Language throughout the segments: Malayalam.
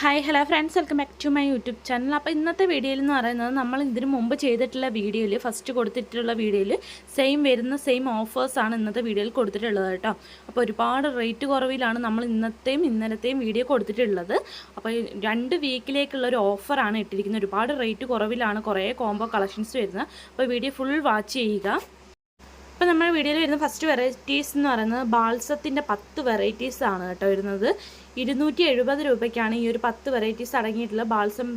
Hi hello friends welcome back to my YouTube channel അപ്പോൾ ഇന്നത്തെ വീഡിയോയിൽ എന്ന് പറയുന്നത് നമ്മൾ ഇതിന് മുമ്പ് ചെയ്തിട്ടുള്ള വീഡിയോയിൽ ഫസ്റ്റ് കൊടുത്തിട്ടുള്ള വീഡിയോയിൽ സെയിം വരുന്ന സെയിം ഓഫേഴ്സാണ് ഇന്നത്തെ വീഡിയോയിൽ കൊടുത്തിട്ടുള്ളത് കേട്ടോ. അപ്പോൾ ഒരുപാട് റേറ്റ് കുറവിലാണ് നമ്മൾ ഇന്നത്തെയും ഇന്നലത്തെയും വീഡിയോ കൊടുത്തിട്ടുള്ളത്. അപ്പോൾ രണ്ട് വീക്കിലേക്കുള്ള ഒരു ഓഫറാണ് ഇട്ടിരിക്കുന്നത്. ഒരുപാട് റേറ്റ് കുറവിലാണ് കുറേ കോംബോ കളക്ഷൻസ് വരുന്നത്. അപ്പോൾ വീഡിയോ ഫുൾ വാച്ച് ചെയ്യുക. അപ്പോൾ നമ്മുടെ വീഡിയോയിൽ വരുന്ന ഫസ്റ്റ് വെറൈറ്റീസ് എന്ന് പറയുന്നത് ബാൾസത്തിന്റെ പത്ത് വെറൈറ്റീസ് ആണ് കേട്ടോ വരുന്നത്. ഇരുന്നൂറ്റി എഴുപത് രൂപയ്ക്കാണ് ഈ ഒരു പത്ത് വെറൈറ്റീസ് അടങ്ങിയിട്ടുള്ള ബാൾസം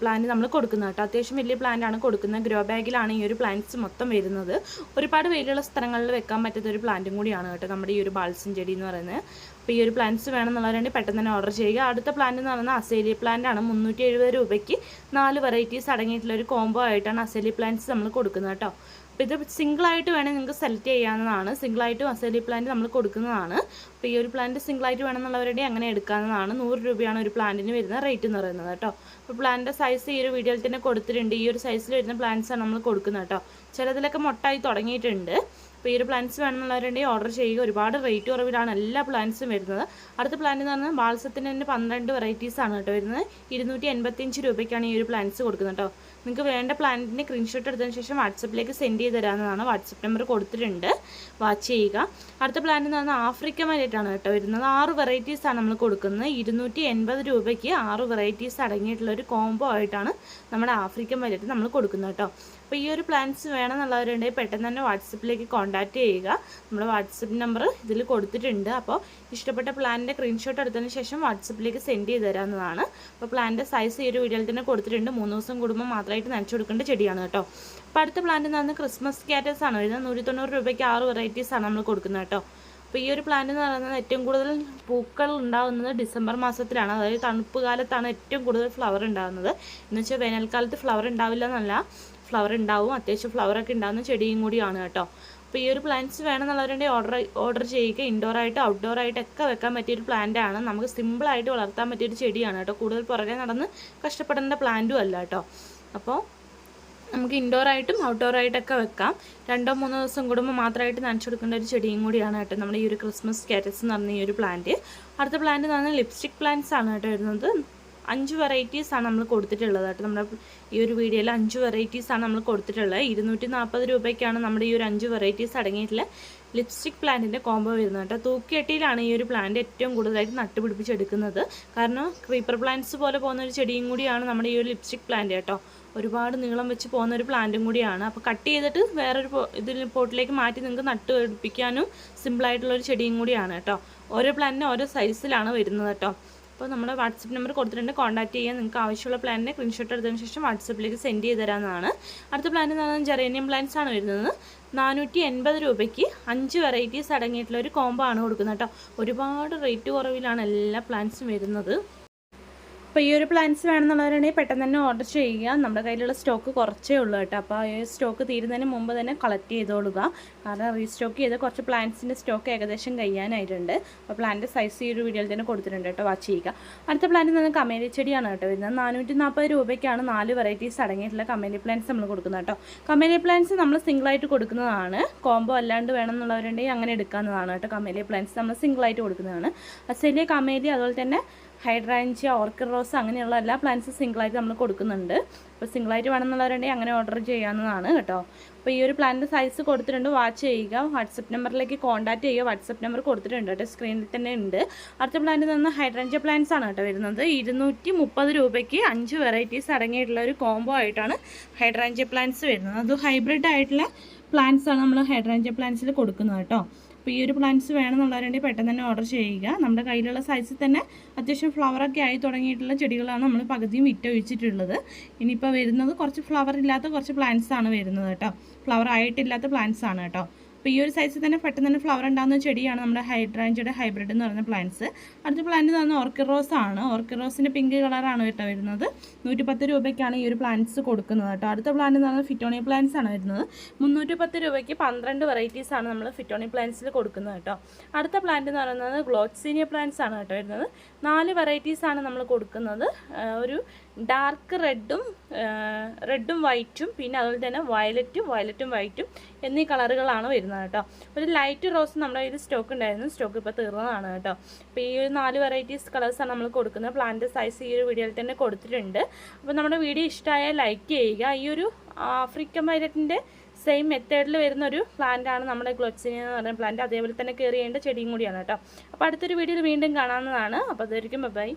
പ്ലാന്റ് നമ്മൾ കൊടുക്കുന്നത് കേട്ടോ. അത്യാവശ്യം വലിയ പ്ലാന്റ് ആണ് കൊടുക്കുന്നത്. ഗ്രോ ബാഗിലാണ് ഈ ഒരു പ്ലാന്റ്സ് മൊത്തം വരുന്നത്. ഒരുപാട് വെയിലുള്ള സ്ഥലങ്ങളിൽ വെക്കാൻ പറ്റുന്ന ഒരു പ്ലാന്റും കൂടിയാണ് കേട്ടോ നമ്മുടെ ഈ ഒരു ബാൾസം ചെടി എന്ന് പറയുന്നത്. അപ്പോൾ ഈ ഒരു പ്ലാന്റ്സ് വേണമെന്നുള്ളവരുണ്ടെങ്കിൽ പെട്ടെന്ന് തന്നെ ഓർഡർ ചെയ്യുക. അടുത്ത പ്ലാന്റ് എന്ന് പറയുന്നത് അസേലി പ്ലാന്റ് ആണ്. മുന്നൂറ്റി എഴുപത് രൂപയ്ക്ക് നാല് വെറൈറ്റീസ് അടങ്ങിയിട്ടുള്ള ഒരു കോംബോ ആയിട്ടാണ് അസേലി പ്ലാന്റ്സ് നമ്മൾ കൊടുക്കുന്നത് കേട്ടോ. അപ്പോൾ ഇത് സിംഗിളായിട്ട് വേണമെങ്കിൽ നിങ്ങൾക്ക് സെലക്ട് ചെയ്യാവുന്നതാണ്. സിംഗിളായിട്ട് അസേലി പ്ലാന്റ് നമ്മൾ കൊടുക്കുന്നതാണ്. അപ്പോൾ ഈ ഒരു പ്ലാന്റ് സിംഗിളായിട്ട് വേണമെന്നുള്ളവരുടെ അങ്ങനെ എടുക്കാവുന്നതാണ്. നൂറ് രൂപയാണ് ഒരു പ്ലാന്റിന് വരുന്ന റേറ്റ് എന്ന് പറയുന്നത് കേട്ടോ. അപ്പോൾ പ്ലാന്റിന്റെ സൈസ് ഈ ഒരു വീഡിയോയിൽ തന്നെ കൊടുത്തിട്ടുണ്ട്. ഈ ഒരു സൈസിൽ വരുന്ന പ്ലാന്റ്സാണ് നമ്മൾ കൊടുക്കുന്നത് കേട്ടോ. ചിലതിലൊക്കെ മൊട്ടായി തുടങ്ങിയിട്ടുണ്ട്. അപ്പോൾ ഈ ഒരു പ്ലാന്റ്സ് വേണമെന്നുള്ളവരുണ്ടെങ്കിൽ ഓർഡർ ചെയ്യുക. ഒരുപാട് റേറ്റ് കുറവിലാണ് എല്ലാ പ്ലാന്റ്സും വരുന്നത്. അടുത്ത പ്ലാന്റ് എന്ന് പറഞ്ഞാൽ ബാൾസത്തിന് തന്നെ പന്ത്രണ്ട് വെറൈറ്റീസ് ആണ് കേട്ടോ വരുന്നത്. ഇരുന്നൂറ്റി എൺപത്തിയഞ്ച് രൂപയ്ക്കാണ് ഈ ഒരു പ്ലാന്റ്സ് കൊടുക്കുന്നത് കേട്ടോ. നിങ്ങൾക്ക് വേണ്ട പ്ലാന്റിന്റെ സ്ക്രീൻഷോട്ട് എടുത്തതിന് ശേഷം വാട്സപ്പിലേക്ക് സെൻഡ് ചെയ്ത് തരാവുന്നതാണ്. വാട്സപ്പ് നമ്പർ കൊടുത്തിട്ടുണ്ട്. വാച്ച് ചെയ്യുക. അടുത്ത പ്ലാന്റ് എന്ന് പറഞ്ഞാൽ ആഫ്രിക്കൻ മലയായിട്ടാണ് കേട്ടോ വരുന്നത്. ആറ് വെറൈറ്റീസ് ആണ് നമ്മൾ കൊടുക്കുന്നത്. ഇരുന്നൂറ്റി എൺപത് രൂപയ്ക്ക് ആറ് വെറൈറ്റീസ് അടങ്ങിയിട്ടുള്ള ഒരു കോംബോ ആയിട്ടാണ് നമ്മുടെ ആഫ്രിക്കൻ മലയായിട്ട് നമ്മൾ കൊടുക്കുന്നത് കേട്ടോ. അപ്പോൾ ഈ ഒരു പ്ലാൻസ് വേണമെന്നുള്ളവരുണ്ടെങ്കിൽ പെട്ടെന്ന് തന്നെ വാട്സപ്പിലേക്ക് കോൺടാക്റ്റ് ചെയ്യുക. നമ്മൾ വാട്സപ്പ് നമ്പർ ഇതിൽ കൊടുത്തിട്ടുണ്ട്. അപ്പോൾ ഇഷ്ടപ്പെട്ട പ്ലാനിന്റെ സ്ക്രീൻഷോട്ട് എടുത്തതിന് ശേഷം വാട്സപ്പിലേക്ക് സെൻഡ് ചെയ്ത് തരാവുന്നതാണ്. അപ്പോൾ പ്ലാനിന്റെ സൈസ് ഈ ഒരു വീഡിയോയിൽ തന്നെ കൊടുത്തിട്ടുണ്ട്. മൂന്ന് ദിവസം കൂടുമ്പോൾ മാത്രമായിട്ട് നനച്ചു കൊടുക്കേണ്ട ചെടിയാണ് കേട്ടോ. അപ്പോൾ അടുത്ത പ്ലാന്റ് എന്ന് ക്രിസ്മസ് കാറ്റേഴ്സ് ആണ്. വരുന്നത് നൂറ്റി തൊണ്ണൂറ് രൂപയ്ക്ക് ആറ് വെറൈറ്റീസ് ആണ് നമ്മൾ കൊടുക്കുന്നത് കേട്ടോ. അപ്പോൾ ഈ ഒരു പ്ലാന്റ് എന്ന് പറയുന്നത് ഏറ്റവും കൂടുതൽ പൂക്കൾ ഉണ്ടാകുന്നത് ഡിസംബർ മാസത്തിലാണ്. അതായത് തണുപ്പ് കാലത്താണ് ഏറ്റവും കൂടുതൽ ഫ്ലവർ ഉണ്ടാകുന്നത് എന്ന് വെച്ചാൽ വേനൽക്കാലത്ത് ഫ്ലവർ ഉണ്ടാവില്ല എന്നല്ല. ഫ്ലവർ ഉണ്ടാവും. അത്യാവശ്യം ഫ്ലവറൊക്കെ ഉണ്ടാകുന്ന ചെടിയും കൂടിയാണ് കേട്ടോ. അപ്പോൾ ഈ ഒരു പ്ലാന്റ്സ് വേണമെന്നുള്ളവരുണ്ടെങ്കിൽ ഓർഡർ ഓർഡർ ചെയ്യുക. ഇൻഡോർ ആയിട്ട് ഔട്ട്ഡോർ ആയിട്ടൊക്കെ വെക്കാൻ പറ്റിയൊരു പ്ലാന്റ് ആണ്. നമുക്ക് സിമ്പിളായിട്ട് വളർത്താൻ പറ്റിയൊരു ചെടിയാണ് കേട്ടോ. കൂടുതൽ പുറകെ നടന്ന് കഷ്ടപ്പെടേണ്ട പ്ലാന്റും അല്ല കേട്ടോ. അപ്പോൾ നമുക്ക് ഇൻഡോർ ആയിട്ടും ഔട്ട്ഡോർ ആയിട്ടൊക്കെ വെക്കാം. രണ്ടോ മൂന്നോ ദിവസം കൂടുമ്പോൾ മാത്രമായിട്ട് നനച്ചു കൊടുക്കേണ്ട ഒരു ചെടിയും കൂടിയാണ് കേട്ടോ നമ്മുടെ ഈ ഒരു ക്രിസ്മസ് കാറ്റസ് എന്ന് പറഞ്ഞ ഈ ഒരു പ്ലാന്റ് അടുത്ത പ്ലാന്റ് എന്ന് പറഞ്ഞാൽ ലിപ്സ്റ്റിക് പ്ലാന്റ്സ് ആണ് കേട്ടോ വരുന്നത്. അഞ്ച് വെറൈറ്റീസാണ് നമ്മൾ കൊടുത്തിട്ടുള്ളത് കേട്ടോ. നമ്മുടെ ഈ ഒരു വീഡിയോയിൽ അഞ്ച് വെറൈറ്റീസാണ് നമ്മൾ കൊടുത്തിട്ടുള്ളത്. ഇരുന്നൂറ്റി നാൽപ്പത് രൂപയ്ക്കാണ് നമ്മുടെ ഈ ഒരു അഞ്ച് വെറൈറ്റീസ് അടങ്ങിയിട്ടുള്ള ലിപ്സ്റ്റിക് പ്ലാന്റിന്റെ കോംബോ വരുന്നത് കേട്ടോ. തൂക്കിയട്ടിയിലാണ് ഈ ഒരു പ്ലാന്റ് ഏറ്റവും കൂടുതലായിട്ട് നട്ടുപിടിപ്പിച്ചെടുക്കുന്നത്. കാരണം ക്രീപ്പർ പ്ലാന്റ്സ് പോലെ പോകുന്ന ഒരു ചെടിയും കൂടിയാണ് നമ്മുടെ ഈ ഒരു ലിപ്സ്റ്റിക് പ്ലാന്റ് കേട്ടോ. ഒരുപാട് നീളം വെച്ച് പോകുന്ന ഒരു പ്ലാന്റും കൂടിയാണ്. അപ്പോൾ കട്ട് ചെയ്തിട്ട് വേറൊരു ഇതിൽ പോട്ടിലേക്ക് മാറ്റി നിങ്ങൾക്ക് നട്ട് പിടിപ്പിക്കാനും സിമ്പിളായിട്ടുള്ള ഒരു ചെടിയും കൂടിയാണ് കേട്ടോ. ഓരോ പ്ലാന്റിനും ഓരോ സൈസിലാണ് വരുന്നത് കേട്ടോ. അപ്പോൾ നമ്മൾ വാട്സപ്പ് നമ്പർ കൊടുത്തിട്ടുണ്ട്. കോൺടാക്ട് ചെയ്യാൻ നിങ്ങൾക്ക് ആവശ്യമുള്ള പ്ലാനിനെ സ്ക്രീൻഷോട്ട് എടുത്തതിന് ശേഷം വാട്സപ്പിലേക്ക് സെൻഡ് ചെയ്ത് തരാമെന്നാണ് അടുത്ത പ്ലാൻ എന്ന് പറഞ്ഞാൽ ജെറേനിയം പ്ലാൻസ് ആണ് വരുന്നത്. നാനൂറ്റി എൺപത് രൂപയ്ക്ക് അഞ്ച് വെറൈറ്റീസ് അടങ്ങിയിട്ടുള്ള ഒരു കോംബോ ആണ് കൊടുക്കുന്നത് കേട്ടോ. ഒരുപാട് റേറ്റ് കുറവിലാണ് എല്ലാ പ്ലാൻസും വരുന്നത്. അപ്പോൾ ഈ ഒരു പ്ലാൻസ് വേണമെന്നുള്ളവരാണെങ്കിൽ പെട്ടെന്ന് തന്നെ ഓർഡർ ചെയ്യുക. നമ്മുടെ കയ്യിലുള്ള സ്റ്റോക്ക് കുറച്ചേ ഉള്ളൂ കേട്ടോ. അപ്പോൾ ഈ സ്റ്റോക്ക് തീരുന്നതിന് മുമ്പ് തന്നെ കളക്ട് ചെയ്തോളുക. കാരണം റീസ്റ്റോക്ക് ചെയ്ത് കുറച്ച് പ്ലാന്റ്സിന്റെ സ്റ്റോക്ക് ഏകദേശം കഴിയാനായിട്ടുണ്ട്. അപ്പോൾ പ്ലാന്റ് സൈസ് ഈ ഒരു വീഡിയോയിൽ തന്നെ കൊടുത്തിട്ടുണ്ട് കേട്ടോ. വാച്ച് ചെയ്യുക. അടുത്ത പ്ലാന്റ് നിന്ന് കമേലി ചെടിയാണ് കേട്ടോ വരുന്നത്. നാനൂറ്റി നാൽപ്പത് രൂപയ്ക്കാണ് നാല് വെറൈറ്റീസ് അടങ്ങിയിട്ടുള്ള കമേലി പ്ലാന്റ്സ് നമ്മൾ കൊടുക്കുന്നത് കേട്ടോ. കമേലി പ്ലാന്റ്സ് നമ്മൾ സിംഗിളായിട്ട് കൊടുക്കുന്നതാണ്. കോംബോ അല്ലാണ്ട് വേണമെന്നുള്ളവരുണ്ടെങ്കിൽ അങ്ങനെ എടുക്കാവുന്നതാണ് കേട്ടോ. കമേലി പ്ലാന്റ്സ് നമ്മൾ സിംഗിളായിട്ട് കൊടുക്കുന്നതാണ്. അസേലിയ കമേലി അതുപോലെ തന്നെ ഹൈഡ്രാൻജിയ ഓർക്കിഡ് റോസ് അങ്ങനെയുള്ള എല്ലാ പ്ലാന്റ്സും സിംഗിളായിട്ട് നമ്മൾ കൊടുക്കുന്നുണ്ട്. അപ്പോൾ സിംഗിളായിട്ട് വേണമെന്നുള്ളവരുണ്ടെങ്കിൽ അങ്ങനെ ഓർഡർ ചെയ്യാവുന്നതാണ് കേട്ടോ. അപ്പോൾ ഈ ഒരു പ്ലാനിന്റെ സൈസ് കൊടുത്തിട്ടുണ്ട് വാച്ച് ചെയ്യുക. വാട്സപ്പ് നമ്പറിലേക്ക് കോൺടാക്ട് ചെയ്യുക. വാട്സപ്പ് നമ്പർ കൊടുത്തിട്ടുണ്ട് കേട്ടോ സ്ക്രീനിൽ തന്നെ ഉണ്ട്. അടുത്ത പ്ലാന്റിൽ നിന്ന് ഹൈഡ്രാൻജിയ പ്ലാന്റ്സ് ആണ് കേട്ടോ വരുന്നത്. ഇരുന്നൂറ്റി മുപ്പത് രൂപയ്ക്ക് അഞ്ച് വെറൈറ്റീസ് അടങ്ങിയിട്ടുള്ള ഒരു കോംബോ ആയിട്ടാണ് ഹൈഡ്രാൻജിയ പ്ലാന്റ്സ് വരുന്നത്. അത് ഹൈബ്രിഡ് ആയിട്ടുള്ള പ്ലാന്റ്സാണ് നമ്മൾ ഹൈഡ്രാൻജിയ പ്ലാന്റ്സിൽ കൊടുക്കുന്നത് കേട്ടോ. അപ്പോൾ ഈ ഒരു പ്ലാന്റ്സ് വേണമെന്നുള്ളവരുണ്ടെങ്കിൽ പെട്ടെന്ന് തന്നെ ഓർഡർ ചെയ്യുക. നമ്മുടെ കയ്യിലുള്ള സൈസിൽ തന്നെ അത്യാവശ്യം ഫ്ലവറൊക്കെ ആയി തുടങ്ങിയിട്ടുള്ള ചെടികളാണ് നമ്മൾ പകുതിയും വിറ്റൊഴിച്ചിട്ടുള്ളത് ഇനിയിപ്പോൾ വരുന്നത് കുറച്ച് ഫ്ലവർ ഇല്ലാത്ത കുറച്ച് പ്ലാന്റ്സ് ആണ് വരുന്നത് കേട്ടോ. ഫ്ലവർ ആയിട്ടില്ലാത്ത പ്ലാന്റ്സ് ആണ് കേട്ടോ. അപ്പോൾ ഈ ഒരു സൈസിൽ തന്നെ പെട്ടെന്ന് തന്നെ ഫ്ലവർ ഉണ്ടാകുന്ന ചെടിയാണ് നമ്മുടെ ഹൈഡ്രാഞ്ചിയുടെ ഹൈബ്രിഡ് എന്ന് പറയുന്ന പ്ലാന്റ്സ് അടുത്ത പ്ലാന്റ് പറഞ്ഞാൽ ഓർക്കിഡ് റോസ് ആണ്. ഓർക്കിഡ് റോസിന്റെ പിങ്ക് കളറാണ് കേട്ടോ വരുന്നത്. നൂറ്റി പത്ത് രൂപയ്ക്കാണ് ഈ ഒരു പ്ലാന്റ്സ് കൊടുക്കുന്നത് കേട്ടോ. അടുത്ത പ്ലാന്റ് എന്ന് പറഞ്ഞാൽ ഫിറ്റോണി പ്ലാന്റ്സ് ആണ് വരുന്നത്. മുന്നൂറ്റി പത്ത് രൂപയ്ക്ക് പന്ത്രണ്ട് വെറൈറ്റീസ് ആണ് നമ്മൾ ഫിറ്റോണി പ്ലാന്റ്സിൽ കൊടുക്കുന്നത് കേട്ടോ. അടുത്ത പ്ലാന്റ് എന്ന് പറയുന്നത് ഗ്ലോത്സീനിയ പ്ലാന്റ്സ് ആണ് കേട്ടോ വരുന്നത്. നാല് വെറൈറ്റീസ് ആണ് നമ്മൾ കൊടുക്കുന്നത്. ഒരു ഡാർക്ക് റെഡും റെഡും വൈറ്റും പിന്നെ അതുപോലെ തന്നെ വയലറ്റും വയലറ്റും വൈറ്റും എന്നീ കളറുകളാണ് വരുന്നത് കേട്ടോ. ഒരു ലൈറ്റ് റോസ് നമ്മുടെ കയ്യിൽ സ്റ്റോക്ക് ഉണ്ടായിരുന്നു. സ്റ്റോക്ക് ഇപ്പോൾ തീർന്നതാണ് കേട്ടോ. അപ്പോൾ ഈ ഒരു നാല് വെറൈറ്റീസ് കളേഴ്സാണ് നമ്മൾ കൊടുക്കുന്നത്. പ്ലാന്റ് സൈസ് ഈ ഒരു വീഡിയോയിൽ തന്നെ കൊടുത്തിട്ടുണ്ട്. അപ്പോൾ നമ്മുടെ വീഡിയോ ഇഷ്ടമായാൽ ലൈക്ക് ചെയ്യുക. ഈ ഒരു ആഫ്രിക്കൻ വയലറ്റിന്റെ സെയിം മെത്തേഡിൽ വരുന്ന ഒരു പ്ലാന്റാണ് നമ്മുടെ ഗ്ലോറ്റ്സിനി എന്ന് പറയുന്ന പ്ലാന്റ് അതേപോലെ തന്നെ കയറി ചെയ്യേണ്ട ചെടിയും കൂടിയാണ് കേട്ടോ. അപ്പോൾ അടുത്തൊരു വീഡിയോയിൽ വീണ്ടും കാണാവുന്നതാണ്. അപ്പോൾ അതായിരിക്കും ബൈ